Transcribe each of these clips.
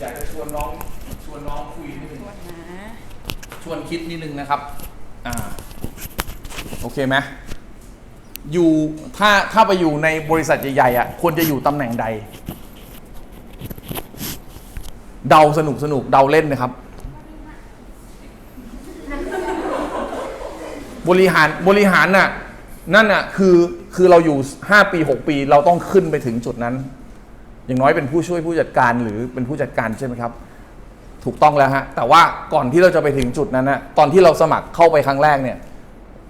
อยากจะชวนน้องชวนน้องคุยนิดนึงชวนคิดนิดนึงนะครับ อ่า โอเคไหมอยู่ถ้าถ้าไปอยู่ในบริษัทใหญ่ๆอะควรจะอยู่ตำแหน่งใด เดาสนุกสนุกเดาเล่นนะครับ บริหารบริหารน่ะนั่นน่ะคือคือเราอยู่ 5 ปี 6 ปีเราต้องขึ้นไปถึงจุดนั้น อย่างน้อยเป็นผู้ช่วยผู้จัดการหรือเป็นผู้จัดการใช่ไหมครับ ถูกต้องแล้วฮะแต่ว่าก่อนที่เราจะไปถึงจุดนั้นนะตอนที่เราสมัครเข้าไปครั้งแรกเนี่ย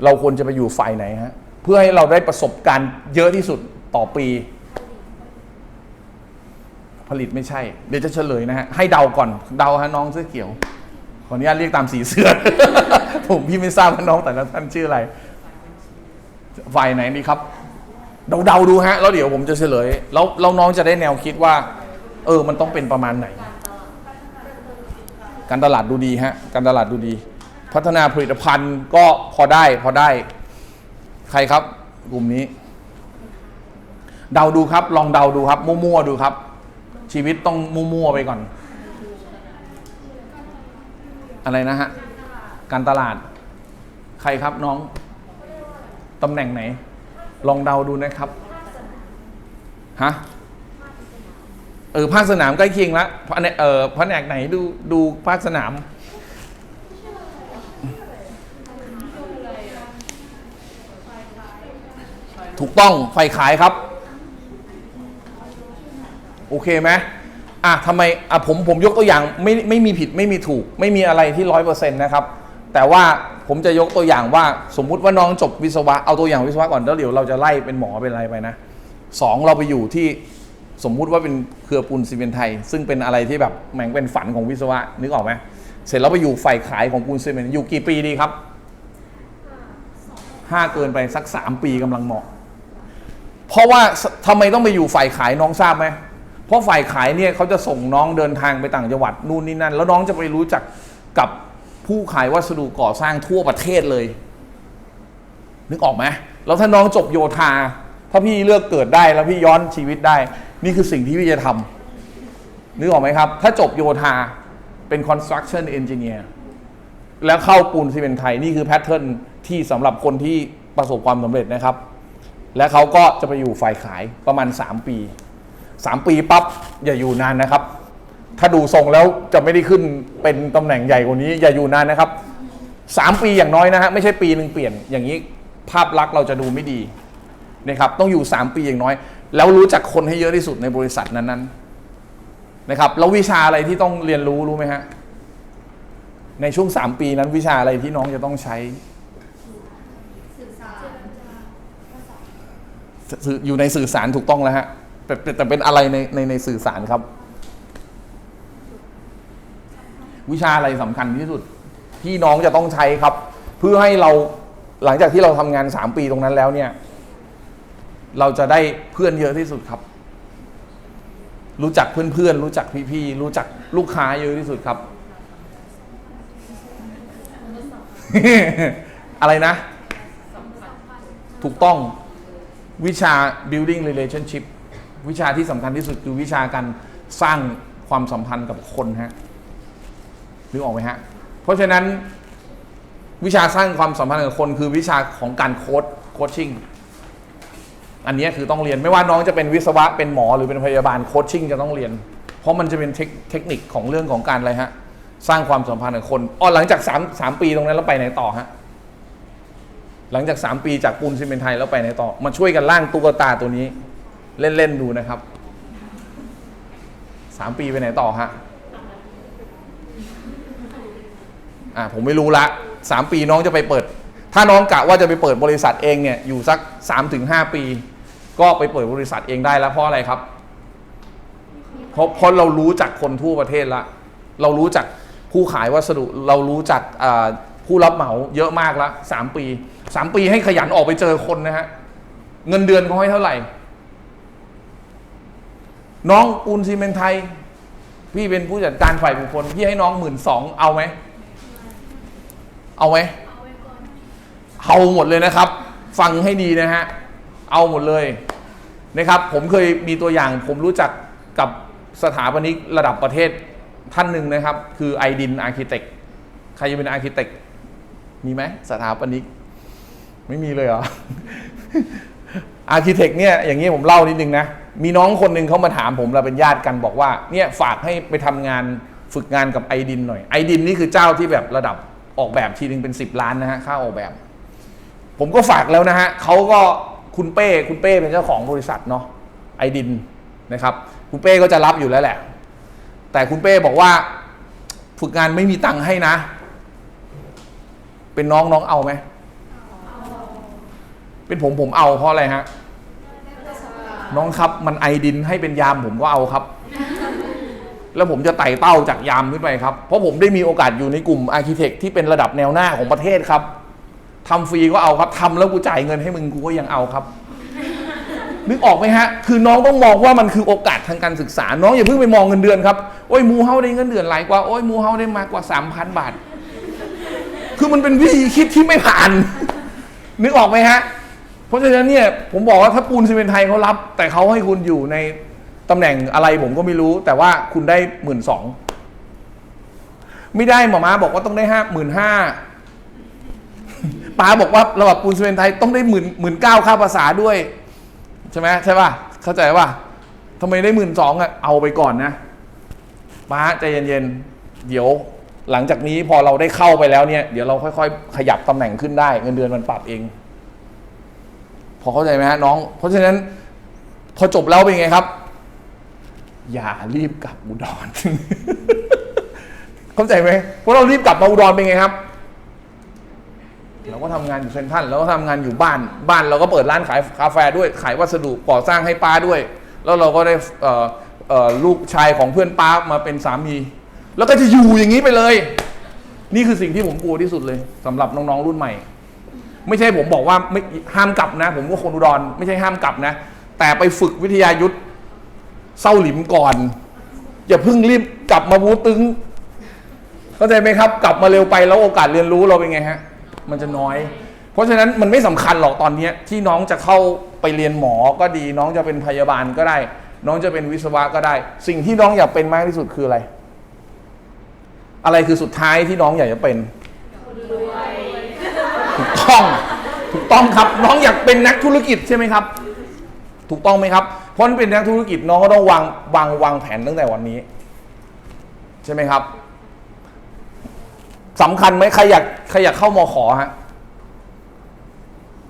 เราควรจะไปอยู่ฝ่ายไหนฮะเพื่อให้เราได้ประสบการณ์เยอะที่สุดต่อปี ผลิตไม่ใช่ เดี๋ยวจะเฉลยนะฮะให้เดาก่อนเดาฮะน้องเสื้อเขียวขออนุญาตเรียกตามสีเสื้อ ผมพี่ไม่ทราบว่าน้องแต่ละท่านชื่ออะไร ฝ่ายไหนดีครับ เดาๆดูฮะ แล้วเดี๋ยวผมจะเฉลย แล้วแล้วน้องจะได้แนวคิดว่า เออ มันต้องเป็นประมาณไหน การตลาดดูดีฮะ การตลาดดูดี พัฒนาผลิตภัณฑ์ก็พอได้พอได้ ใครครับ กลุ่มนี้ เดาดูครับ ลองเดาดูครับ มั่วๆดูครับ ชีวิตต้องมั่วๆไปก่อน อะไรนะฮะ การตลาด ใครครับน้อง ตำแหน่งไหน ลองเดาดูนะครับฮะเออภาคสนามใกล้เคียงละแผนเออแผนกไหนดูดูภาคสนาม ถูกต้องไฟขายครับ โอเคไหมอะทำไมอะผมผมยกตัวอย่างไม่ไม่มีผิดไม่มีถูก ไม่มีอะไรที่ร้อยเปอร์เซ็นต์นะครับ แต่ว่าผมจะยกตัวอย่างว่าสมมุติว่าน้องจบวิศวะเอาตัวอย่างวิศวะก่อนแล้วเดี๋ยวเราจะไล่เป็นหมอเป็นอะไรไปนะสองเราไปอยู่ที่สมมุติว่าเป็นเครือปูนซีเมนต์ไทย ซึ่งเป็นอะไรที่แบบแหม่งเป็นฝันของวิศวะนึกออกไหมเสร็จแล้วไปอยู่ฝ่ายขายของปูนซีเมนต์อยู่กี่ปีดีครับห้าเกินไปสักสามปีกำลังเหมาะ เพราะว่าทำไมต้องไปอยู่ฝ่ายขายน้องทราบไหมเพราะฝ่ายขายเนี่ยเขาจะส่งน้องเดินทางไปต่างจังหวัดนู่นนี่นั่น แล้วน้องจะไปรู้จักกับ ผู้ขายวัสดุก่อสร้างทั่วประเทศเลย นึกออกไหมแล้วถ้าน้องจบโยธา ถ้าพี่เลือกเกิดได้แล้วพี่ย้อนชีวิตได้ นี่คือสิ่งที่พี่จะทำนึกออกไหมครับ ถ้าจบโยธาเป็น construction engineer แล้วเข้าปูนซีเมนต์ไทย นี่คือแพทเทิร์นที่สำหรับคนที่ประสบความสำเร็จนะครับ และเขาก็จะไปอยู่ฝ่ายขายประมาณ 3 ปี 3 ปีปั๊บอย่าอยู่นานนะครับ ถ้าดูทรงแล้วจะไม่ได้ขึ้นเป็นตำแหน่งใหญ่กว่านี้ อย่าอยู่นานนะครับ3ปีอย่างน้อยนะฮะไม่ใช่ปีหนึ่งเปลี่ยนอย่างนี้ภาพลักษณ์เราจะดูไม่ดีนะครับต้องอยู่ 3 ปีอย่างน้อย แล้วรู้จักคนให้เยอะที่สุดในบริษัทนั้นๆนะครับแล้ววิชาอะไรที่ต้องเรียนรู้รู้ไหมฮะในช่วง 3 ปีนั้นวิชาอะไรที่น้องจะต้องใช้สื่ออยู่ในสื่อสารถูกต้องแล้วฮะแต่แต่แต่เป็นอะไรในในในสื่อสารครับ วิชาอะไรสำคัญที่สุดที่น้องจะต้องใช้ครับ เพื่อให้เราหลังจากที่เราทำงานสามปีตรงนั้นแล้วเนี่ย เราจะได้เพื่อนเยอะที่สุดครับ รู้จักเพื่อนๆรู้จักพี่ๆรู้จักลูกค้าเยอะที่สุดครับ อะไรนะ ถูกต้องวิชา building relationship วิชาที่สำคัญที่สุดคือวิชาการสร้างความสัมพันธ์กับคนฮะ นึกออกไหมฮะ เพราะฉะนั้นวิชาสร้างความสัมพันธ์กับคนคือวิชาของการโค้ดโคชชิ่งอันนี้คือต้องเรียนไม่ว่าน้องจะเป็นวิศวะเป็นหมอหรือเป็นพยาบาลโคชชิ่งจะต้องเรียน เพราะมันจะเป็นเทคนิคของเรื่องของการอะไรฮะสร้างความสัมพันธ์กับคนอ๋อหลังจากสามสามปีตรงนั้นแล้วไปไหนต่อฮะหลังจาก 3 ปีจากปูนซีเมนไทยแล้วไปไหนต่อมาช่วยกันร่างตุ๊กตาตัวนี้ เล่น ๆ ดูนะครับ 3 ปีไปไหนต่อฮะ อ่าผมไม่รู้ละ 3 ปีน้องจะไปเปิด ถ้าน้องกะว่าจะไปเปิดบริษัทเองเนี่ยอยู่สัก 3-5 ปี ก็ไปเปิดบริษัทเองได้แล้วเพราะอะไรครับเพราะเพราะเรารู้จักคนทั่วประเทศละ เรารู้จักผู้ขายวัสดุเรารู้จักผู้รับเหมาเยอะมากล้วสามปีสามปีให้ขยันออกไปเจอคนนะฮะเงินเดือนเขาให้เท่าไหร่ น้องปูนซีเมนไทย พี่เป็นผู้จัดการฝ่ายบุคคลพี่ให้น้องหมื่นสองเอาไหม เอาไหมเอาหมดเลยนะครับ ฟังให้ดีนะฮะ เอาหมดเลยนะครับ ผมเคยมีตัวอย่าง ผมรู้จักกับสถาปนิกระดับประเทศท่านหนึ่งนะครับ คือไอดินอาร์เคเต็กใครจะเป็นอาร์เคเต็กมีไหมสถาปนิก ไม่มีเลยเหรออาร์เคเต็กเนี่ยอย่างนี้ผมเล่านิดนึงนะ มีน้องคนหนึ่งเขามาถามผมเราเป็นญาติกันบอกว่าเนี่ยฝากให้ไปทำงานฝึกงานกับไอดินหน่อยไอดินนี่คือเจ้าที่แบบระดับ ออกแบบทีนึงเป็น 10 ล้านนะฮะค่าออกแบบ ผมก็ฝากแล้วนะฮะเขาก็คุณเป้คุณเป้เป็นเจ้าของบริษัทเนาะไอดินนะครับคุณเป้ก็จะรับอยู่แล้วแหละ แต่คุณเป้บอกว่าฝึกงานไม่มีตังค์ให้นะ เป็นน้องน้องเอาไหมเป็นผมผมเอาเพราะอะไรฮะน้องครับมันไอดินให้เป็นยามผมก็เอาครับ แล้วผมจะไต่เต้าจากยามขึ้นไปครับ เพราะผมได้มีโอกาสอยู่ในกลุ่มอาร์เคเต็กที่เป็นระดับแนวหน้าของประเทศครับทำฟรีก็เอาครับทำแล้วกูจ่ายเงินให้มึงกูก็ยังเอาครับ นึกออกไหมฮะ คือน้องต้องมองว่ามันคือโอกาสทางการศึกษา น้องอย่าเพิ่งไปมองเงินเดือนครับ โอ้ยมูเฮาได้เงินเดือนหลายกว่า โอ้ยมูเฮาได้มากกว่า 3,000 บาท คือมันเป็นวิธีคิดที่ไม่ผ่าน นึกออกไหมฮะ เพราะฉะนั้นเนี่ยผมบอกว่าถ้าปูนซีเมนไทยเขารับ แต่เขาให้คุณอยู่ใน ตำแหน่งอะไรผมก็ไม่รู้ แต่ว่าคุณได้หมื่นสองไม่ได้หมอมาบอกว่าต้องได้ห้าหมื่นห้าป้าบอกว่าระดับปูนซีเมนไทยต้องได้หมื่นหมื่นเก้าค่าภาษาด้วย ใช่ไหมใช่ป่ะ เข้าใจป่ะทำไมได้หมื่นสองอะเอาไปก่อนนะป้าใจเย็นๆเดี๋ยวหลังจากนี้พอเราได้เข้าไปแล้วเนี่ยเดี๋ยวเราค่อยๆ ขยับตำแหน่งขึ้นได้ เงินเดือนมันปรับเอง พอเข้าใจไหมฮะน้อง เพราะฉะนั้นพอจบแล้วเป็นไงครับ อย่ารีบกลับอุดร เข้าใจไหมเพราะเรารีบกลับมาอุดรเป็นไงครับ เราก็ทำงานอยู่เซนทันเราก็ทำงานอยู่บ้าน บ้านเราก็เปิดร้านขายกาแฟด้วย ขายวัสดุก่อสร้างให้ป้าด้วย แล้วเราก็ได้ลูกชายของเพื่อนป้ามาเป็นสามี แล้วก็จะอยู่อย่างนี้ไปเลย นี่คือสิ่งที่ผมกลัวที่สุดเลยสำหรับน้องๆรุ่นใหม่ ไม่ใช่ผมบอกว่าไม่ห้ามกลับนะ ผมก็คนอุดร ไม่ใช่ห้ามกลับนะ แต่ไปฝึกวิทยายุทธ เศร้าหลิมก่อน อย่าเพิ่งรีบกลับมาบูตึง เข้าใจไหมครับ กลับมาเร็วไปแล้วโอกาสเรียนรู้เราเป็นไงฮะ มันจะน้อย เพราะฉะนั้นมันไม่สำคัญหรอกตอนนี้ที่น้องจะเข้าไปเรียนหมอก็ดี น้องจะเป็นพยาบาลก็ได้ น้องจะเป็นวิศวะก็ได้ สิ่งที่น้องอยากเป็นมากที่สุดคืออะไร อะไรคือสุดท้ายที่น้องอยากจะเป็นถูกต้องถูกต้องครับ น้องอยากเป็นนักธุรกิจใช่ไหมครับ ถูกต้องไหมครับ เพราะเป็นนักธุรกิจน้องก็ต้องวางวางวางแผนตั้งแต่วันนี้ ใช่ไหมครับสำคัญไหมใครอยากใครอยากเข้ามอขอฮะ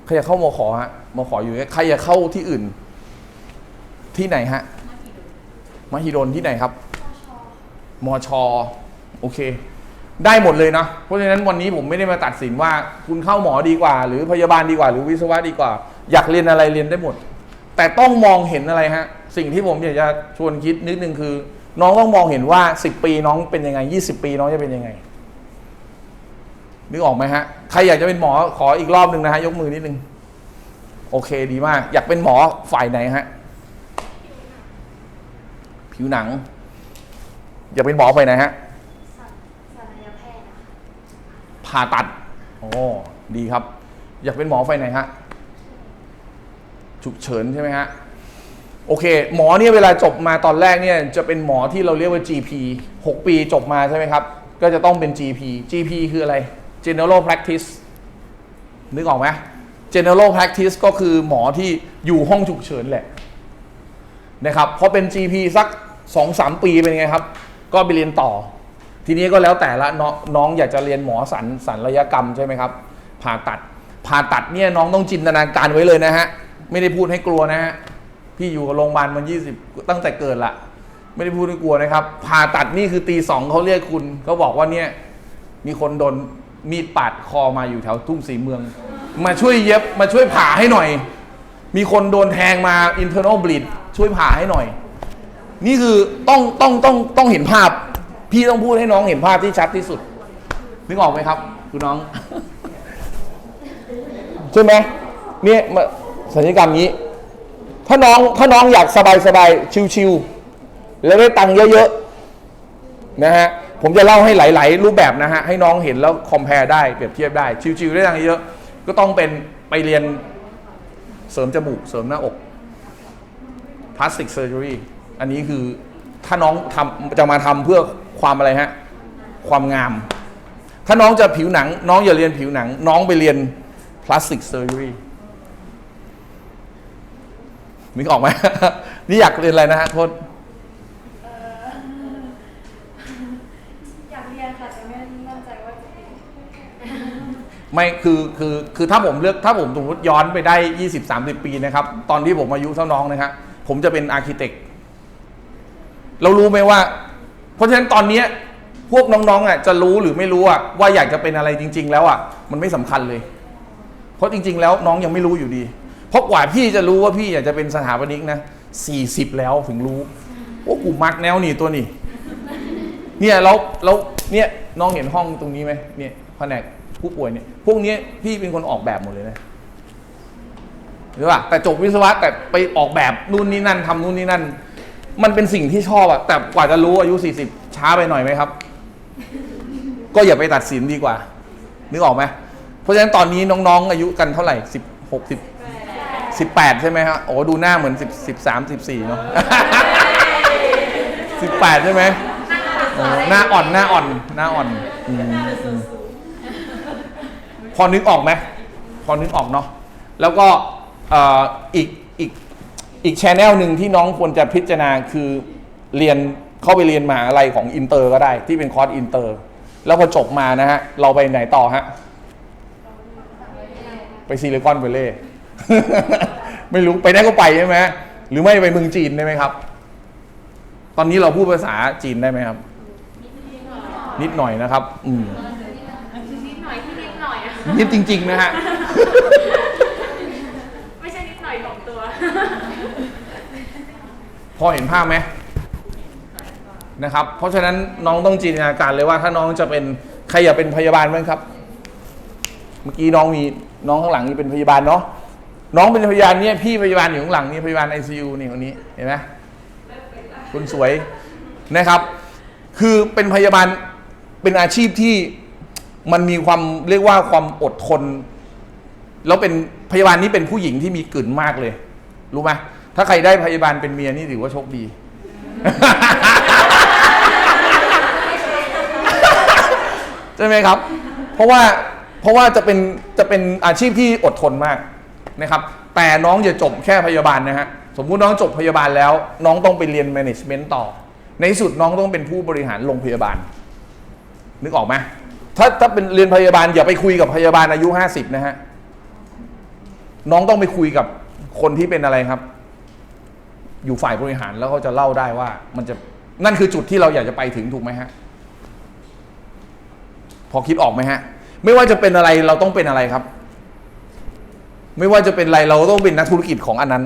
ใครอยากเข้ามอขอฮะมอขออยู่เนี่ยใครอยากเข้าที่อื่น ที่ไหนฮะมหิดลที่ไหนครับมชโอเค ได้หมดเลยนะเพราะฉะนั้นวันนี้ผมไม่ได้มาตัดสินว่า คุณเข้าหมอดีกว่า หรือพยาบาลดีกว่า หรือวิศวะดีกว่า อยากเรียนอะไรเรียนได้หมด แต่ต้องมองเห็นอะไรฮะ สิ่งที่ผมอยากจะชวนคิดนิดนึงคือ น้องต้องมองเห็นว่า 10 ปีน้องเป็นยังไง 20 ปีน้องจะเป็นยังไงนึกออกไหมฮะใครอยากจะเป็นหมอขออีกรอบหนึ่งนะฮะยกมือนิดนึงโอเคดีมาก อยากเป็นหมอฝ่ายไหนฮะผิวหนัง อยากเป็นหมอฝ่ายไหนฮะศัลยแพทย์นะคะผ่าตัดโอ้ดีครับ อยากเป็นหมอไฟไหนฮะ ฉุกเฉินใช่ไหมฮะโอเค หมอเนี่ยเวลาจบมาตอนแรกเนี่ยจะเป็นหมอที่เราเรียกว่า GP 6 ปีจบมาใช่ไหมครับ ก็จะต้องเป็น GP GP คืออะไร General Practice นึกออกไหม General Practice ก็คือหมอที่อยู่ห้องฉุกเฉินแหละนะครับพอเป็น GP สัก 2-3 ปีเป็นไงครับ ก็ไปเรียนต่อ ทีนี้ก็แล้วแต่ละน้องน้องอยากจะเรียนหมอสันสันระยกรรมใช่ไหมครับผ่าตัดผ่าตัดเนี่ยน้องต้องจินตนาการไว้เลยนะฮะ ไม่ได้พูดให้กลัวนะฮะพี่อยู่กับโรงพยาบาลมา20ตั้งแต่เกิดละไม่ได้พูดให้กลัวนะครับผ่าตัดนี่คือตีสองเขาเรียกคุณเขาบอกว่าเนี่ยมีคนโดนมีดปาดคอมาอยู่แถวทุ่งสีเมือง มาช่วยเย็บมาช่วยผ่าให้หน่อย มีคนโดนแทงมา internal bleed ช่วยผ่าให้หน่อย นี่คือต้องต้องต้องต้องเห็นภาพ พี่ต้องพูดให้น้องเห็นภาพที่ชัดที่สุด นึกออกไหมครับ คุณน้อง ใช่ไหมเนี่ยมา สัญญกรรมนี้ ถ้าน้องถ้าน้องอยากสบายสบายชิวๆแล้วได้ตังค์เยอะๆนะฮะผมจะเล่าให้หลาย ๆ รูปแบบนะฮะให้น้องเห็นแล้วคอมเพลได้เปรียบเทียบได้ชิวๆได้ตังค์เยอะก็ต้องเป็นไปเรียนเสริมจมูกเสริมหน้าอกพลาสติกเซอร์เจอรี่อันนี้คือถ้าน้องทำจะมาทำเพื่อความอะไรฮะความงาม ถ้าน้องจะผิวหนัง น้องอย่าเรียนผิวหนัง น้องไปเรียนพลาสติกเซอร์ e รี นึกออกไหม นี่อยากเรียนอะไรนะฮะโทษเอ่ออยากเรียนค่ะแต่ไม่มั่นใจว่าจะเป็นไม่คือคือคือถ้าผมเลือกถ้าผมสมมติย้อนไปได้ 20 30 ปีนะครับ ตอนที่ผมอายุเท่าน้องนะครับผมจะเป็นอาร์เคเต็กเรารู้ไหมว่า เพราะฉะนั้นตอนเนี้ยพวกน้องๆอะจะรู้หรือไม่รู้อะว่าอยากจะเป็นอะไรจริง ๆ แล้วอะมันไม่สำคัญเลย เพราะจริง ๆ แล้วน้องยังไม่รู้อยู่ดีเพ ราะกว่าพี่จะรู้ว่าพี่อยากจะเป็นสถาปนิกนะ40แล้วถึงรู้ว่ากูมักแนวนี่ตัวนี่เนี่ยแล้วแล้วเนี่ยน้องเห็นห้องตรงนี้ไหมเนี่ยแผนกผู้ป่วยเนี่ยพวกนี้พี่เป็นคนออกแบบหมดเลยนะหรือว่าแต่จบวิศวะแต่ไปออกแบบนู่นนี่นั่นทำนู่นนี่นั่น มันเป็นสิ่งที่ชอบอะแต่กว่าจะรู้อายุ40ช้าไปหน่อยไหมครับ ก็อย่าไปตัดสินดีกว่านึกออกไหมเพราะฉะนั้นตอนนี้น้องๆ อายุกันเท่าไหร่สิบหกสิบ สิบแปดใช่ไหมฮะโอ้ดูหน้าเหมือนสิบสิบสามสิบสี่เนาะสิบแปดใช่ไหมโอ้หน้าอ่อนหน้าอ่อนหน้าอ่อนอืมอืมพอนึกออกไหมพอนึกออกเนาะแล้วก็เอ่ออีกอีกอีกชแนลหนึ่งที่น้องควรจะพิจารณาคือเรียนเข้าไปเรียนมหาอะไรของอินเตอร์ก็ได้ที่เป็นคอร์สอินเตอร์ แล้วพอจบมานะฮะ เราไปไหนต่อฮะ ไปซิลิคอนไปเล่ ไม่รู้ไปได้ก็ไปใช่ไหมหรือไม่ไปเมืองจีนได้ไหมครับ ตอนนี้เราพูดภาษาจีนได้ไหมครับ นิดหน่อยนะครับ อืมนิดหน่อยที่นิดหน่อยอะนิดจริง ๆ นะฮะไม่ใช่นิดหน่อยของตัว พอเห็นภาพไหมนะครับ เพราะฉะนั้นน้องต้องจินตนาการเลยว่าถ้าน้องจะเป็นใครอยากเป็นพยาบาลบ้างครับ เมื่อกี้น้องมีน้องข้างหลังนี่เป็นพยาบาลเนาะ น้องเป็นพยาบาลเนี่ยพี่พยาบาลอยู่ข้างหลังนี่พยาบาลไอซียูนี่คนนี้เห็นไหมคุณสวยนะครับ คือเป็นพยาบาลเป็นอาชีพที่มันมีความเรียกว่าความอดทน แล้วเป็นพยาบาลนี่เป็นผู้หญิงที่มีกลิ่นมากเลย รู้ไหมถ้าใครได้พยาบาลเป็นเมียนี่ถือว่าโชคดี ใช่ไหมครับ เพราะว่าเพราะว่าจะเป็นจะเป็นอาชีพที่อดทนมาก นะครับแต่น้องอย่าจบแค่พยาบาลนะฮะสมมุติน้องจบพยาบาลแล้ว น้องต้องไปเรียน management ต่อ ในสุดน้องต้องเป็นผู้บริหารโรงพยาบาล นึกออกไหมถ้าถ้าเป็นเรียนพยาบาลอย่าไปคุยกับพยาบาลอายุห้าสิบนะฮะน้องต้องไปคุยกับคนที่เป็นอะไรครับ อยู่ฝ่ายบริหารแล้วเขาจะเล่าได้ว่า มันจะนั่นคือจุดที่เราอยากจะไปถึงถูกไหมฮะพอคิดออกไหมฮะ ไม่ว่าจะเป็นอะไรเราต้องเป็นอะไรครับ ไม่ว่าจะเป็นอะไรเราต้องเป็นนักธุรกิจของอันนั้น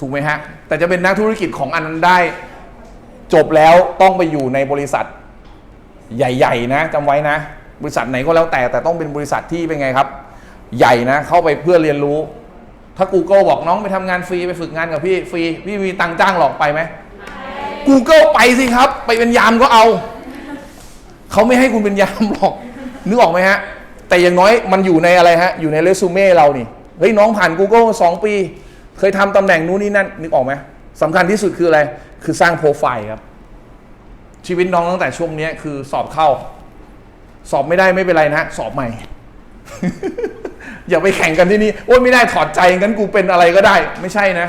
ถูกไหมฮะ แต่จะเป็นนักธุรกิจของอันนั้นได้ จบแล้วต้องไปอยู่ในบริษัท ใหญ่ ๆ นะจำไว้นะ บริษัทไหนก็แล้วแต่แต่ต้องเป็นบริษัทที่เป็นไงครับ ใหญ่นะ เข้าไปเพื่อเรียนรู้ ถ้า Google บอกน้องไปทำงานฟรีไปฝึกงานกับพี่ฟรีพี่มีตังค์จ้างหลอกไปไหม Google ไปสิครับ ไปเป็นยามก็เอาเขาไม่ให้คุณเป็นยามหรอกนึกออกไหมฮะ แต่อย่างน้อยมันอยู่ในอะไรฮะ อยู่ในเรซูเม่เรานี่ เฮ้ยน้องผ่าน Google มาสองปี เคยทำตำแหน่งนู้นนี่นั่น นึกออกไหมสำคัญที่สุดคืออะไร คือสร้างโปรไฟล์ครับ ชีวิตน้องตั้งแต่ช่วงนี้คือสอบเข้า สอบไม่ได้ไม่เป็นไรนะ สอบใหม่ อย่าไปแข่งกันที่นี่ โอ้ยไม่ได้ถอดใจงั้นกูเป็นอะไรก็ได้ ไม่ใช่นะ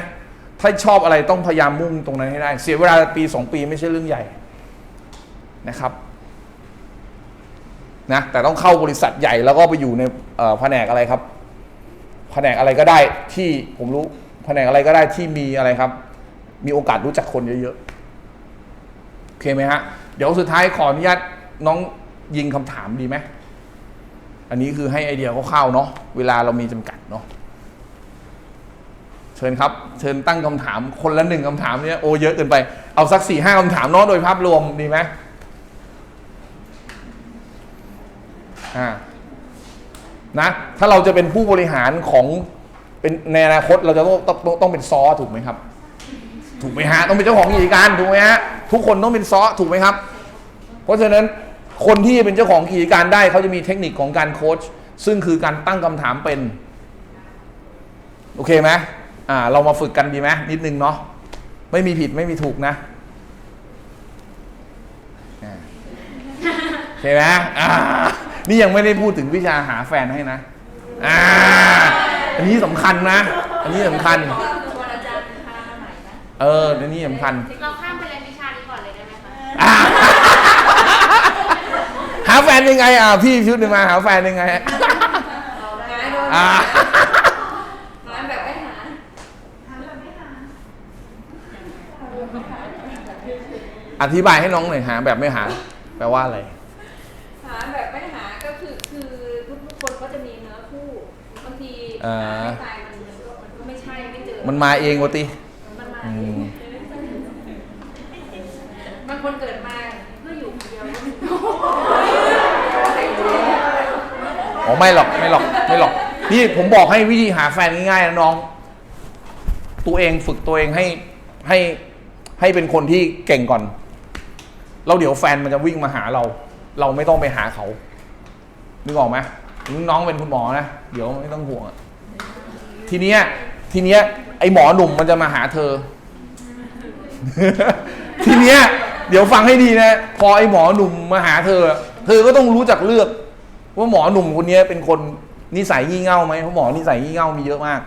ถ้าชอบอะไรต้องพยายามมุ่งตรงนั้นให้ได้ เสียเวลาปีสองปีไม่ใช่เรื่องใหญ่นะครับ นะแต่ต้องเข้าบริษัทใหญ่แล้วก็ไปอยู่ในแผนกอะไรครับ แผนกอะไรก็ได้ที่ผมรู้แผนกอะไรก็ได้ที่มีอะไรครับ มีโอกาสรู้จักคนเยอะๆโอเคไหมฮะเดี๋ยวสุดท้ายขออนุญาตน้องยิงคำถามดีไหมอันนี้คือให้ไอเดียคร่าวๆเนาะเวลาเรามีจำกัดเนาะเชิญครับ เชิญตั้งคำถามคนละหนึ่งคำถามเนี่ยโอเยอะเกินไปเอาสักสี่ห้าคำถามเนาะโดยภาพรวมดีไหม อ่านะถ้าเราจะเป็นผู้บริหารของเป็นในอนาคตเราจะต้องต้องต้องต้องเป็นซอถูกไหมครับ ถูกไหมฮะต้องเป็นเจ้าของกิจการถูกไหมฮะทุกคนต้องเป็นซอถูกไหมครับ เพราะฉะนั้นคนที่เป็นเจ้าของกิจการได้เขาจะมีเทคนิคของการโค้ชซึ่งคือการตั้งคำถามเป็นโอเคไหมอ่าเรามาฝึกกันดีไหมนิดนึงเนาะไม่มีผิดไม่มีถูกนะอ่าใช่ไหมอ่า นี่ยังไม่ได้พูดถึงวิชาหาแฟนให้นะ อ่า อันนี้สำคัญนะ อันนี้สำคัญชวนอาจารย์พามาใหม่นะเอออันนี้สำคัญ เราข้ามไปเรียนวิชานี้ก่อนเลยได้ไหมคะอ่าหาแฟนยังไงอะพี่ชุดหนึ่งมาหาแฟนยังไงเราได้โดนอ่าหาแบบไม่หาอธิบายให้น้องหน่อยหาแบบไม่หา แปลว่าอะไร หาแบบไม่หาก็คือคือทุกทุกคนก็จะมีเนื้อคู่บางที อ่าหาไม่ตายมันมันก็มันก็ไม่ใช่ไม่เจอ มันมาเองวะติ มันมาอืมบางคนเกิดมาเพื่ออยู่คนเดียวแล้วอ๋อไม่หรอกไม่หรอกไม่หรอกนี่ผมบอกให้วิธีหาแฟนง่ายๆนะน้อง ตัวเองฝึกตัวเองให้ให้ให้เป็นคนที่เก่งก่อน เราเดี๋ยวแฟนมันจะวิ่งมาหาเรา เราไม่ต้องไปหาเขานึกออกไหมน้องเป็นคุณหมอนะ เดี๋ยวไม่ต้องห่วงอะ ทีเนี้ยทีเนี้ยไอหมอหนุ่มมันจะมาหาเธอ ทีเนี้ยเดี๋ยวฟังให้ดีนะ พอไอหมอหนุ่มมาหาเธอ เธอก็ต้องรู้จักเลือก ว่าหมอหนุ่มคนนี้เป็นคนนิสัยงี่เง่าไหมเพราะหมอนิสัยงี่เง่ามีเยอะมาก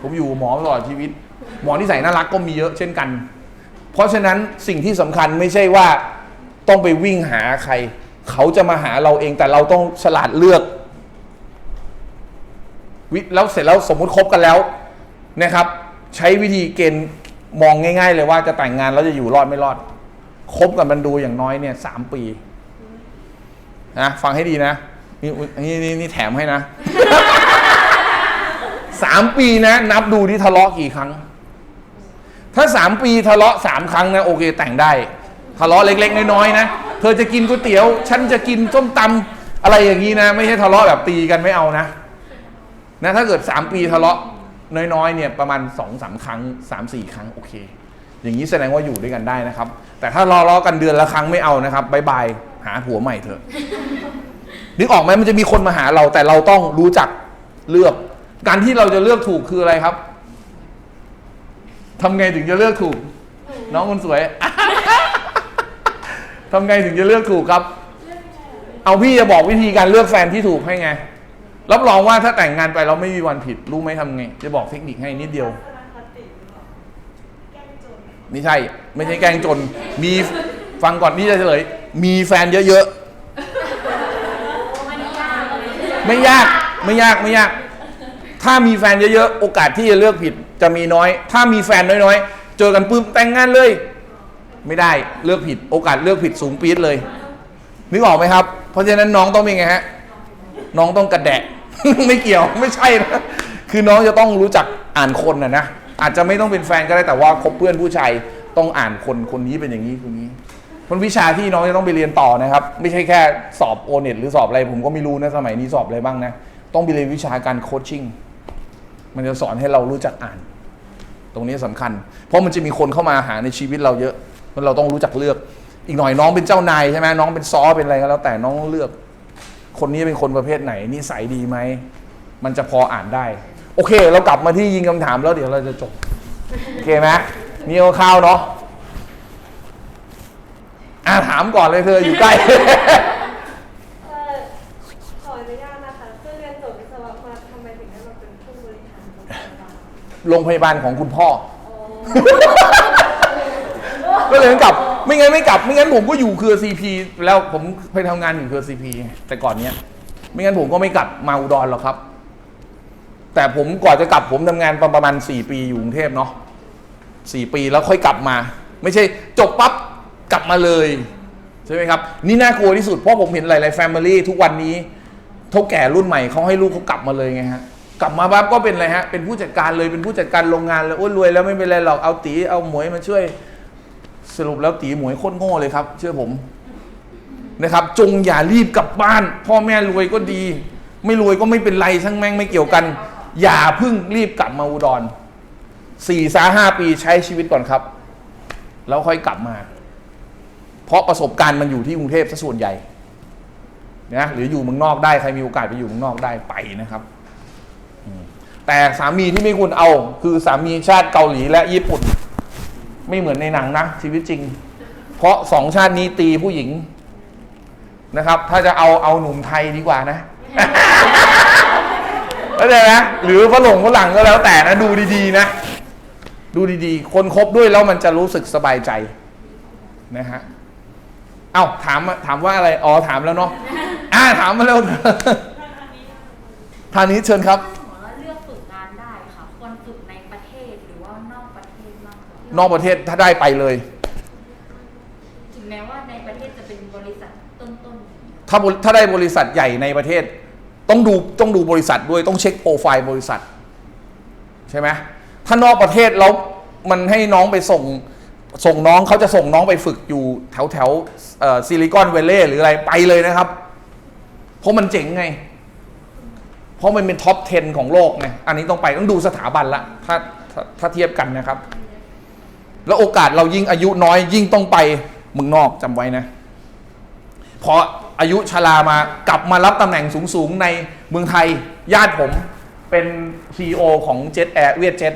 ผมอยู่กับหมอมาตลอดชีวิต หมอนิสัยน่ารักก็มีเยอะเช่นกัน เพราะฉะนั้นสิ่งที่สำคัญไม่ใช่ว่าต้องไปวิ่งหาใคร เขาจะมาหาเราเองแต่เราต้องฉลาดเลือกวิ แล้วเสร็จแล้วสมมุติคบกันแล้วนะครับ ใช้วิธีเกณฑ์มองง่าย ๆ เลยว่าจะแต่งงานแล้วจะอยู่รอดไม่รอดคบกันมันดูอย่างน้อยเนี่ยสามปีนะฟังให้ดีนะนี่นี่นี่นี่แถมให้นะสามปีนะ นับดูที่ทะเลาะกี่ครั้ง ถ้าสามปีทะเลาะสามครั้งนะโอเคแต่งได้ ทะเลาะเล็ก ๆ น้อยๆนะเธอจะกินก๋วยเตี๋ยว ฉันจะกินส้มตำอะไรอย่างนี้นะ ไม่ใช่ทะเลาะแบบตีกันไม่เอานะ นะถ้าเกิดสามปีทะเลาะน้อยๆเนี่ยประมาณสองสามครั้งสามสี่ครั้งโอเค อย่างนี้แสดงว่าอยู่ด้วยกันได้นะครับ แต่ถ้ารอล้อกันเดือนละครั้งไม่เอานะครับบายบายหาผัวใหม่เถอะนึกออกไหมมันจะมีคนมาหาเรา แต่เราต้องรู้จักเลือก การที่เราจะเลือกถูกคืออะไรครับทำไงถึงจะเลือกถูก น้องคนสวยทำไงถึงจะเลือกถูกครับ เอาพี่จะบอกวิธีการเลือกแฟนที่ถูกให้ไง รับรองว่าถ้าแต่งงานไปเราไม่มีวันผิด รู้ไหมทำไง จะบอกเทคนิคให้นิดเดียว ไม่ใช่ ไม่ใช่แกล้งจน มีฟังก่อนนี่จะเฉลย มีแฟนเยอะๆ ไม่ยาก ไม่ยาก ไม่ยาก ถ้ามีแฟนเยอะๆ โอกาสที่จะเลือกผิดจะมีน้อย ถ้ามีแฟนน้อยๆ เจอกันปุ๊บแต่งงานเลย ไม่ได้ เลือกผิด โอกาสเลือกผิดสูงปี๊ดเลย นึกออกไหมครับ เพราะฉะนั้นน้องต้องเป็นไงฮะ น้องต้องกระแดะ ไม่เกี่ยวไม่ใช่นะคือน้องจะต้องรู้จักอ่านคนนะนะอาจจะไม่ต้องเป็นแฟนก็ได้แต่ว่าคบเพื่อนผู้ชายต้องอ่านคนคนนี้เป็นอย่างนี้คนนี้คนวิชาที่น้องจะต้องไปเรียนต่อนะครับ ไม่ใช่แค่สอบโอเน็ตหรือสอบอะไรผมก็ไม่รู้นะสมัยนี้สอบอะไรบ้างนะ ต้องไปเรียนวิชาการโคชชิ่งมันจะสอนให้เรารู้จักอ่าน ตรงนี้สำคัญ เพราะมันจะมีคนเข้ามาหาในชีวิตเราเยอะมันเราต้องรู้จักเลือก อีกหน่อยน้องเป็นเจ้านายใช่ไหมน้องเป็นซอเป็นอะไรก็แล้วแต่น้องต้องเลือก คนนี้เป็นคนประเภทไหนนิสัยดีไหม มันจะพออ่านได้ โอเค เรากลับมาที่ยิงคำถามแล้วเดี๋ยวเราจะจบ โอเคไหมมีเอาข้าวเนาะอ่าถามก่อนเลยเธออยู่ใกล้เอ่อขออนุญาตนะคะเพื่อเรียนจบวิศวะมาทำไมถึงได้มาเป็นผู้บริหารโรงพยาบาลโรงพยาบาลของคุณพ่ออ๋อ ก็เลยต้องกลับ ไม่งั้นไม่กลับ ไม่งั้นผมก็อยู่เครือซีพีแล้วผมไปทำงานอยู่เครือซีพีแต่ก่อนเนี้ย ไม่งั้นผมก็ไม่กลับมาอุดรหรอกครับ แต่ผมกว่าจะกลับผมทำงานประมาณสี่ปีอยู่กรุงเทพเนาะสี่ปีแล้วค่อยกลับมา ไม่ใช่จบปั๊บกลับมาเลยใช่ไหมครับ นี่น่ากลัวที่สุดเพราะผมเห็นหลายๆแฟมิลี่ทุกวันนี้เท่าแก่รุ่นใหม่เขาให้ลูกเขากลับมาเลยไงฮะกลับมาปั๊บก็เป็นอะไรฮะเป็นผู้จัดการเลยเป็นผู้จัดการโรงงานเลยโอ้ยรวยแล้วไม่เป็นไรหรอกเอาตีเอาหมวยมาช่วย สรุปแล้วตีหมวยโคตรโง่เลยครับ เชื่อผมนะครับ จงอย่ารีบกลับบ้าน พ่อแม่รวยก็ดี ไม่รวยก็ไม่เป็นไรช่างแม่งไม่เกี่ยวกัน อย่าพึ่งรีบกลับมาอุดรสี่สาห้าปีใช้ชีวิตก่อนครับ แล้วค่อยกลับมา เพราะประสบการณ์มันอยู่ที่กรุงเทพซะส่วนใหญ่นะหรืออยู่เมืองนอกได้ใครมีโอกาสไปอยู่เมืองนอกได้ไปนะครับแต่สามีที่ไม่ควรเอา คือสามีชาติเกาหลีและญี่ปุ่น ไม่เหมือนในหนังนะชีวิตจริง เพราะสองชาตินี้ตีผู้หญิงนะครับ ถ้าจะเอาเอาหนุ่มไทยดีกว่านะเข้าใจไหมหรือฝรั่งฝรั่งก็แล้วแต่นะดูดีๆนะ ดูดีๆ คนคบด้วยแล้วมันจะรู้สึกสบายใจนะฮะเอ้าถามถามว่าอะไรอ๋อถามแล้วเนาะอ่าถามมาแล้วทางนี้เชิญครับ นอกประเทศถ้าได้ไปเลย ถึงแม้ว่าในประเทศจะเป็นบริษัทต้นๆถ้าบริถ้าได้บริษัทใหญ่ในประเทศ ต้องดูต้องดูบริษัทด้วยต้องเช็คโปรไฟล์บริษัท ใช่ไหมถ้านอกประเทศแล้วมันให้น้องไปส่งส่งน้องเขาจะส่งน้องไปฝึกอยู่แถวแถวซิลิคอนเวลเลหรืออะไรไปเลยนะครับ เพราะมันเจ๋งไง เพราะมันเป็นท็อป 10 ของโลกไงอันนี้ต้องไปต้องดูสถาบันละถ้าถ้าถ้าเทียบกันนะครับ แล้วโอกาสเรายิ่งอายุน้อยยิ่งต้องไปเมืองนอกจำไว้นะพออายุชรามากลับมารับตำแหน่งสูงๆ ในเมืองไทย ญาติผมเป็น CEO ของ Jet Air เวียดเจ็ต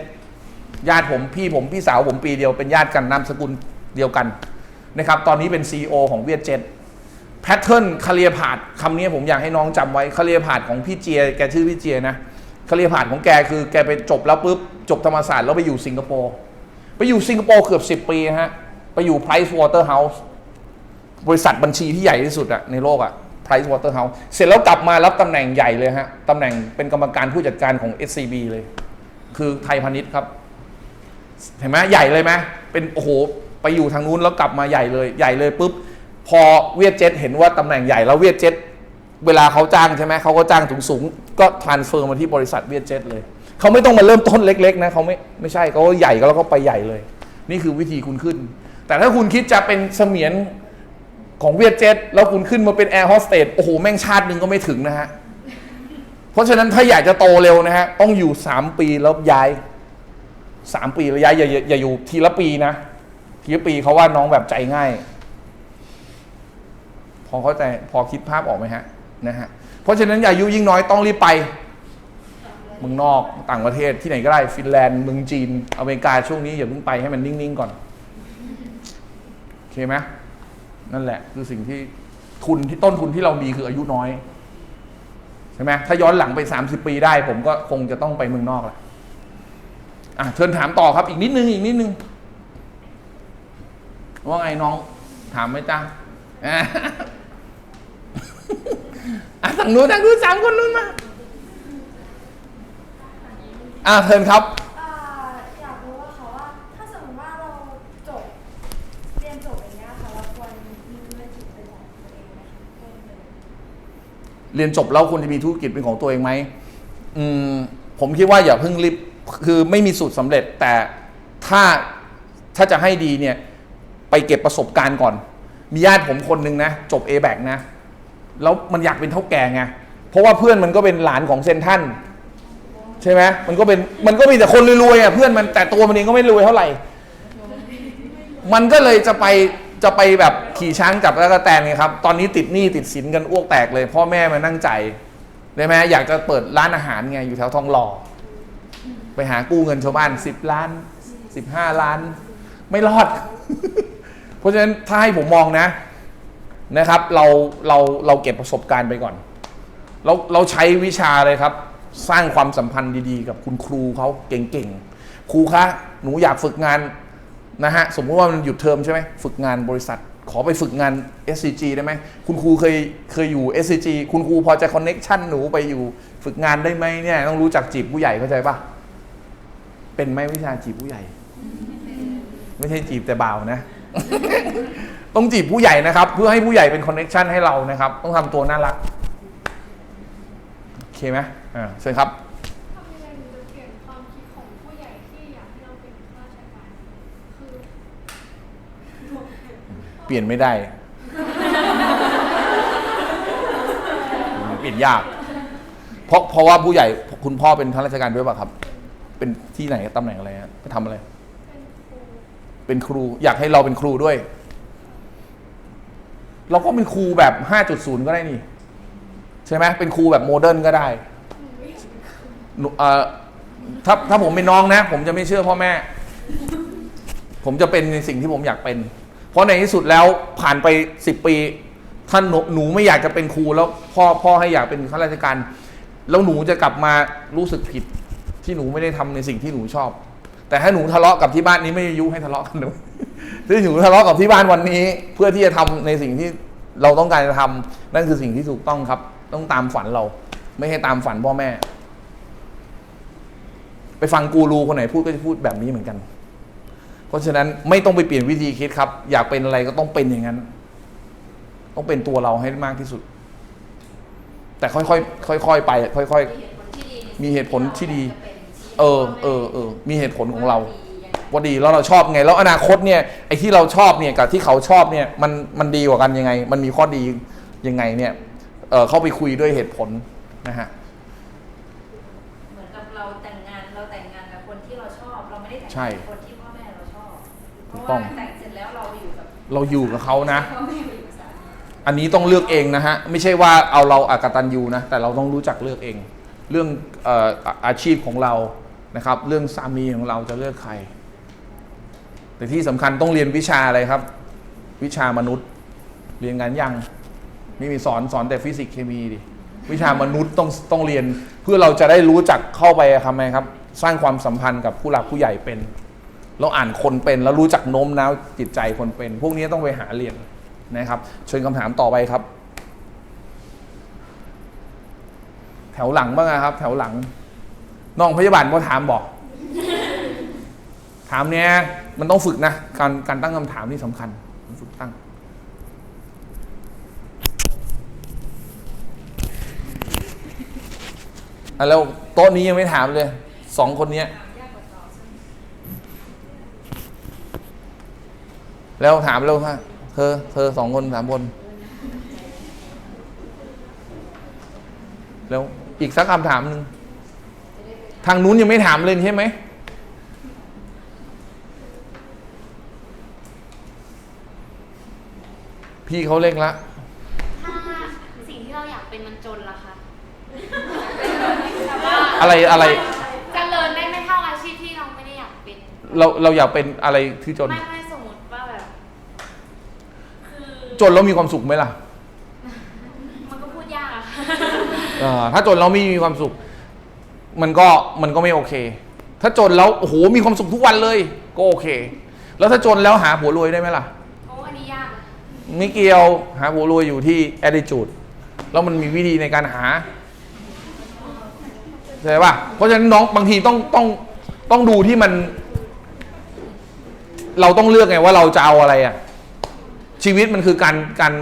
ญาติผมพี่ผมพี่สาวผมปีเดียวเป็นญาติกันนามสกุลเดียวกันนะครับตอนนี้เป็น CEO ของเวียดเจ็ตแพทเทิร์นคาเรียพาดคำนี้ผมอยากให้น้องจำไว้คาเรียพาดของพี่เจียแกชื่อพี่เจียนะคาเรียพาดของแกคือแกไปจบแล้วปุ๊บจบธรรมศาสตร์แล้วไปอยู่สิงคโปร์ ไปอยู่สิงคโปร์เกือบ 10 ปีฮะ ไปอยู่ Price Waterhouse บริษัทบัญชีที่ใหญ่ที่สุดอะในโลกอะ Price Waterhouse เสร็จแล้วกลับมารับตำแหน่งใหญ่เลยฮะ ตำแหน่งเป็นกรรมการผู้จัดการของ SCB เลย คือไทยพาณิชย์ครับ เห็นไหมใหญ่เลยไหมเป็นโอ้โห ไปอยู่ทางนู้นแล้วกลับมาใหญ่เลย ใหญ่เลยปุ๊บ พอเวียดเจ็ตเห็นว่าตำแหน่งใหญ่แล้วเวียดเจ็ตเวลาเขาจ้างใช่ไหมเขาก็จ้างสูงๆก็ทรานเฟอร์มาที่บริษัทเวียดเจ็ตเลย เขาไม่ต้องมาเริ่มต้นเล็ก ๆ นะเขาไม่ไม่ใช่เขาใหญ่ก็แล้วก็ไปใหญ่เลย นี่คือวิธีคุณขึ้น แต่ถ้าคุณคิดจะเป็นเสมียนของเวียดเจ็ตแล้วคุณขึ้นมาเป็นแอร์โฮสเตสโอ้โห แม่งชาติหนึ่งก็ไม่ถึงนะฮะ เพราะฉะนั้นถ้าอยากจะโตเร็วนะฮะ ต้องอยู่สามปีแล้วย้ายสามปีแล้วย้ายอย่าอย่าอย่าอยู่ทีละปีนะ ทีละปีเขาว่าน้องแบบใจง่าย พอเข้าใจพอคิดภาพออกไหมฮะนะฮะ เพราะฉะนั้นอายุยิ่งน้อยต้องรีบไป เมืองนอกต่างประเทศที่ไหนก็ได้ฟินแลนด์เมืองจีน อเมริกาช่วงนี้อย่าเพิ่งไปให้มันนิ่งๆก่อนโอเคไหมนั่นแหละ คือสิ่งที่ทุนที่ต้นทุนที่เรามีคืออายุน้อยใช่ไหมถ้าย้อนหลังไป 30 ปีได้ ผมก็คงจะต้องไปเมืองนอกแหละอะเชิญถามต่อครับอีกนิดนึงอีกนิดนึงว่าไงน้อง ถามไหมจ้าอะอะทางนู้นทางนู้นสามคนนู้นมา อะเชิญครับอ่าอยากรู้ว่าค่ะว่าถ้าสมมติว่าเราจบเรียนจบอย่างเงี้ยค่ะเราควรมีธุรกิจเป็นของตัวเองไหมคะเพิ่มเติมเรียนจบแล้วควรจะมีธุรกิจเป็นของตัวเองไหมอืมผมคิดว่าอย่าเพิ่งรีบคือไม่มีสูตรสำเร็จ แต่ถ้าถ้าจะให้ดีเนี่ย ไปเก็บประสบการณ์ก่อน มีญาติผมคนหนึ่งนะ จบ a b a c นะ แล้วมันอยากเป็นเท่าแก่ไง เพราะว่าเพื่อนมันก็เป็นหลานของเซนทรัน ใช่ไหมมันก็เป็นมันก็มีแต่คนรวยๆอะเพื่อนมันแต่ตัวมันเองก็ไม่รวยเท่าไหร่ มันก็เลยจะไปจะไปแบบขี่ช้างจับแล้วก็แตนไงครับ ตอนนี้ติดหนี้ติดสินกันอ้วกแตกเลย พ่อแม่มานั่งใจได้ไหมอยากจะเปิดร้านอาหารไงอยู่แถวทองหล่อไปหากู้เงินชาวบ้านสิบล้านสิบห้าล้าน ไม่รอด เพราะฉะนั้นถ้าให้ผมมองนะนะครับ เราเราเราเก็บประสบการณ์ไปก่อน เราเราใช้วิชาเลยครับ สร้างความสัมพันธ์ดีๆ กับคุณครูเขาเก่งๆ ครูคะหนูอยากฝึกงานนะฮะสมมติว่ามันหยุดเทอมใช่ไหมฝึกงานบริษัท ขอไปฝึกงาน SCG ได้ไหมคุณครูเคยเคยอยู่ SCG คุณครูพอจะคอนเน็กชันหนูไปอยู่ฝึกงานได้ไหมเนี่ยต้องรู้จักจีบผู้ใหญ่เข้าใจปะเป็นไหมวิชาจีบผู้ใหญ่ ไม่ใช่จีบแต่บ่าวนะ ต้องจีบผู้ใหญ่นะครับ เพื่อให้ผู้ใหญ่เป็นคอนเน็ชันให้เรานะครับ ต้องทำตัวน่ารัก เคไหมอ่าเชิญครับทำยังไงถึงจะเปลี่ยนความคิดของผู้ใหญ่ที่อยากให้เราเป็นข้าราชการคือเปลี่ยนไม่ได้ เปลี่ยนยาก เพราะเพราะว่าผู้ใหญ่คุณพ่อเป็นข้าราชการด้วยป่ะครับ เป็นที่ไหนตำแหน่งอะไรฮะไปทำอะไร เป็นครู เป็นครูอยากให้เราเป็นครูด้วย เราก็เป็นครูแบบ 5.0 ก็ได้นี่ ใช่ไหมเป็นครูแบบโมเดิร์นก็ได้หนูเอ่อถ้าถ้าผมเป็นน้องนะ ผมจะไม่เชื่อพ่อแม่ ผมจะเป็นในสิ่งที่ผมอยากเป็น เพราะในที่สุดแล้วผ่านไปสิบปีท่านหนูหนูไม่อยากจะเป็นครูแล้วพ่อพ่อให้อยากเป็นข้าราชการ แล้วหนูจะกลับมารู้สึกผิดที่หนูไม่ได้ทำในสิ่งที่หนูชอบ แต่ถ้าหนูทะเลาะกับที่บ้านนี้ไม่ยุให้ทะเลาะกันหนูที่หนูทะเลาะกับที่บ้านวันนี้ เพื่อที่จะทำในสิ่งที่เราต้องการจะทำนั่นคือสิ่งที่ถูกต้องครับ ต้องตามฝันเรา ไม่ให้ตามฝันพ่อแม่ ไปฟังกูรูคนไหนพูดก็จะพูดแบบนี้เหมือนกัน เพราะฉะนั้นไม่ต้องไปเปลี่ยนวิธีคิดครับ อยากเป็นอะไรก็ต้องเป็นอย่างนั้น ต้องเป็นตัวเราให้มากที่สุด แต่ค่อยๆค่อยๆไป ค่อยมีเหตุผลที่ดีมีเหตุผลที่ดีๆเออเออเออมีเหตุผลของเราว่าดีแล้วเราชอบไง แล้วอนาคตเนี่ยไอ้ที่เราชอบเนี่ยกับที่เขาชอบเนี่ยมันมันดีกว่ากันยังไง มันมีข้อดียังไงเนี่ย เออเข้าไปคุยด้วยเหตุผลนะฮะ เหมือนกับเราแต่งงานเราแต่งงานกับคนที่เราชอบ เราไม่ได้แต่งใช่งานกับคนที่พ่อแม่เราชอบเพถูราะกต้ว่าองแต่งเสร็จแล้วเราอยู่กับเราอยู่กับเขานะ พ่อแม่อยู่กับสามีอันนี้ต้องเลือกเองนะฮะ ไม่ใช่ว่าเอาเราอากตันยูนะ แต่เราต้องรู้จักเลือกเอง เรื่องเอ่ออาอาชีพของเรานะครับ เรื่องสามีของเราจะเลือกใคร แต่ที่สำคัญต้องเรียนวิชาอะไรครับ วิชามนุษย์ เรียนงานยัง ไม่มีสอนสอนแต่ฟิสิกส์เคมีดิวิชามนุษย์ต้องต้องเรียน เพื่อเราจะได้รู้จักเข้าไปทำไงครับ สร้างความสัมพันธ์กับผู้หลักผู้ใหญ่เป็น เราอ่านคนเป็นแล้วรู้จักโน้มน้าวจิตใจคนเป็น พวกนี้ต้องไปหาเรียนนะครับเชิญคำถามต่อไปครับ แถวหลังบ้างนะครับ แถวหลังน้องพยาบาลก็ถามบอก ถามเนี้ยมันต้องฝึกนะ การการตั้งคำถามนี่สำคัญฝึกตั้ง อะแล้วโต๊ะนี้ยังไม่ถามเลยสองคนเนี้ย แล้วถามแล้วฮะเธอ เธอสองคนสามคน แล้วอีกสักคำถามหนึ่งทางนู้นยังไม่ถามเลยใช่ไหมพี่เขาเร่งละ ถ้าสิ่งที่เราอยากเป็นมันจนล่ะคะ อะไรอะไร เจริญได้ไม่เท่าอาชีพที่เราไม่ได้อยากเป็น เราเราอยากเป็นอะไรที่จน ไม่ไม่สมมติว่าแบบ คือจนแล้วมีความสุขไหมล่ะมันก็พูดยากอะค่ะเอ่อถ้าจนแล้วไม่มีความสุข มันก็มันก็ไม่โอเค ถ้าจนแล้วโอ้โหมีความสุขทุกวันเลย ก็โอเค แล้วถ้าจนแล้วหาผัวรวยได้ไหมล่ะ โอ้อันนี้ยากอะไม่เกี่ยวหาผัวรวยอยู่ที่ attitude แล้วมันมีวิธีในการหา ใช่ป่ะเพราะฉะนั้นน้องบางทีต้องต้องต้องดูที่มัน เราต้องเลือกไงว่าเราจะเอาอะไรอะชีวิตมันคือการการ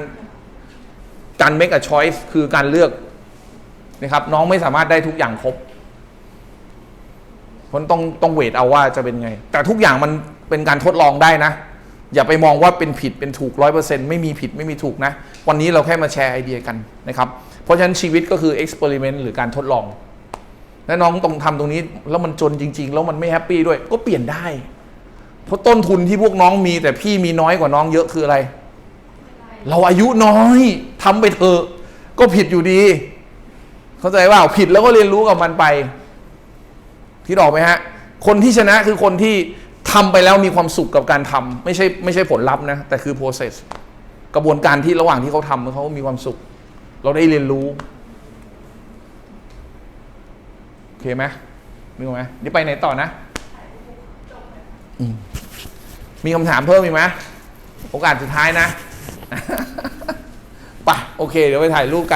การ make a choice คือการเลือกนะครับ น้องไม่สามารถได้ทุกอย่างครบเพราะต้องต้องเวทเอาว่าจะเป็นไง แต่ทุกอย่างมันเป็นการทดลองได้นะ อย่าไปมองว่าเป็นผิดเป็นถูกร้อยเปอร์เซ็นต์ไม่มีผิดไม่มีถูกนะ วันนี้เราแค่มาแชร์ไอเดียกันนะครับ เพราะฉะนั้นชีวิตก็คือเอ็กซ์เพร์เมนต์หรือการทดลอง และน้องต้องทำตรงนี้ แล้วมันจนจริง ๆ แล้วมันไม่แฮปปี้ด้วย ก็เปลี่ยนได้ เพราะต้นทุนที่พวกน้องมี แต่พี่มีน้อยกว่าน้องเยอะคืออะไร เราอายุน้อยทำไปเถอะก็ผิดอยู่ดี เข้าใจว่าผิดแล้วก็เรียนรู้กับมันไปคิดออกไหมฮะ คนที่ชนะคือคนที่ทำไปแล้วมีความสุขกับการทำไม่ใช่ไม่ใช่ผลลัพธ์นะ แต่คือ process กระบวนการที่ระหว่างที่เขาทำเขามีความสุข เราได้เรียนรู้ โอ เคไหมนึกออกไหมนี่ไปไหนต่อนะอืมมีคำถามเพิ่มอีกไหมโอกาสสุดท้ายนะไปโอเค เดี๋ยวไปถ่ายรูปกัน